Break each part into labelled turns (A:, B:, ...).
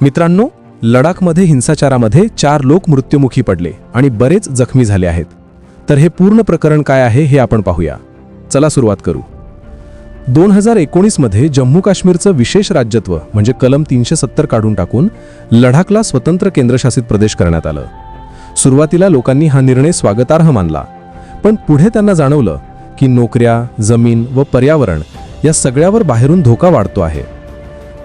A: मित्रांनो लडाखमध्ये हिंसाचारामध्ये चार लोक मृत्युमुखी पडले आणि बरेच जखमी झाले आहेत. तर हे पूर्ण प्रकरण काय आहे हे आपण पाहूया. चला सुरुवात करू. दोन हजार एकोणीसमध्ये जम्मू काश्मीरचं विशेष राज्यत्व म्हणजे कलम तीनशे सत्तर काढून टाकून लडाखला स्वतंत्र केंद्रशासित प्रदेश करण्यात आलं. सुरुवातीला लोकांनी हा निर्णय स्वागतार्ह मानला पण पुढे त्यांना जाणवलं की नोकऱ्या जमीन व पर्यावरण या सगळ्यावर बाहेरून धोका वाढतो आहे.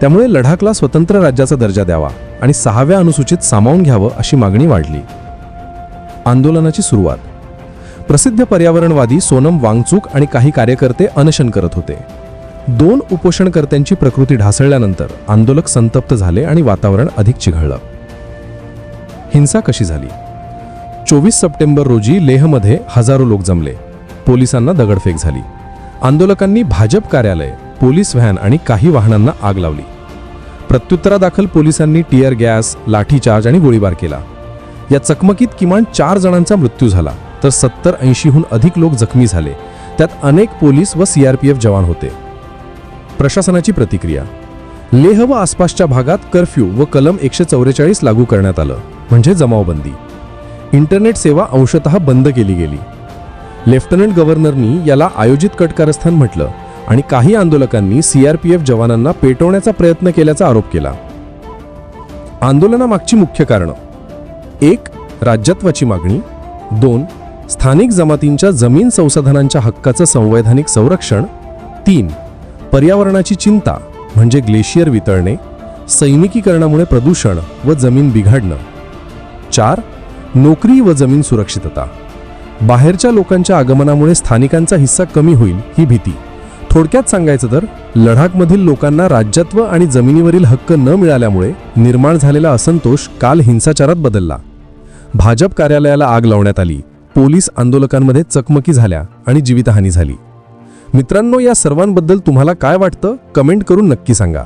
A: त्यामुळे लडाखला स्वतंत्र राज्याचा दर्जा द्यावा आणि सहाव्या अनुसूचित सामावून घ्यावं अशी मागणी वाढली. आंदोलनाची सुरुवात. प्रसिद्ध पर्यावरणवादी सोनम वांगचूक आणि काही कार्यकर्ते अनशन करत होते. दोन उपोषणकर्त्यांची प्रकृती ढासळल्यानंतर आंदोलक संतप्त झाले आणि वातावरण अधिक चिघळलं. हिंसा कशी झाली? चोवीस सप्टेंबर रोजी लेहमध्ये हजारो लोक जमले. पोलिसांना दगडफेक झाली. आंदोलकांनी भाजप कार्यालय पोलीस व्हॅन आणि काही वाहनांना आग लावली. प्रत्युत्तरादाखल पोलिसांनी टिअर गॅस लाठीचार्ज आणि गोळीबार केला. या चकमकीत किमान चार जणांचा मृत्यू झाला तर सत्तर ऐंशीहून अधिक लोक जखमी झाले. त्यात अनेक पोलीस व सीआरपीएफ जवान होते. प्रशासनाची प्रतिक्रिया. लेह व आसपासच्या भागात कर्फ्यू व कलम एकशे चौवेचाळीस लागू करण्यात आलं म्हणजे जमावबंदी. इंटरनेट सेवा अंशतः बंद केली गेली. लेफ्टनंट गव्हर्नरनी याला आयोजित कटकारस्थान म्हटलं आणि काही आंदोलकांनी सीआरपीएफ जवानांना पेटवण्याचा प्रयत्न केल्याचा आरोप केला. आंदोलनामागची मुख्य कारणं. एक राज्यत्वाची मागणी. दोन स्थानिक जमातींच्या जमीन संसाधनांच्या हक्काचं संवैधानिक संरक्षण. तीन पर्यावरणाची चिंता म्हणजे ग्लेशियर वितळणे सैनिकीकरणामुळे प्रदूषण व जमीन बिघाडणं. चार नोकरी व जमीन सुरक्षितता. बाहेरच्या लोकांच्या आगमनामुळे स्थानिकांचा हिस्सा कमी होईल ही भीती. थोडक्यात सांगायचं तर लडाखमधील लोकांना राज्यत्व आणि जमिनीवरील हक्क न मिळाल्यामुळे निर्माण झालेला असंतोष काल हिंसाचारात बदलला. भाजप कार्यालयाला आग लावण्यात आली पोलीस आंदोलकांमध्ये चकमकी झाल्या आणि जीवितहानी झाली. मित्रांनो या सर्वांबद्दल तुम्हाला काय वाटतं? कमेंट करून नक्की सांगा.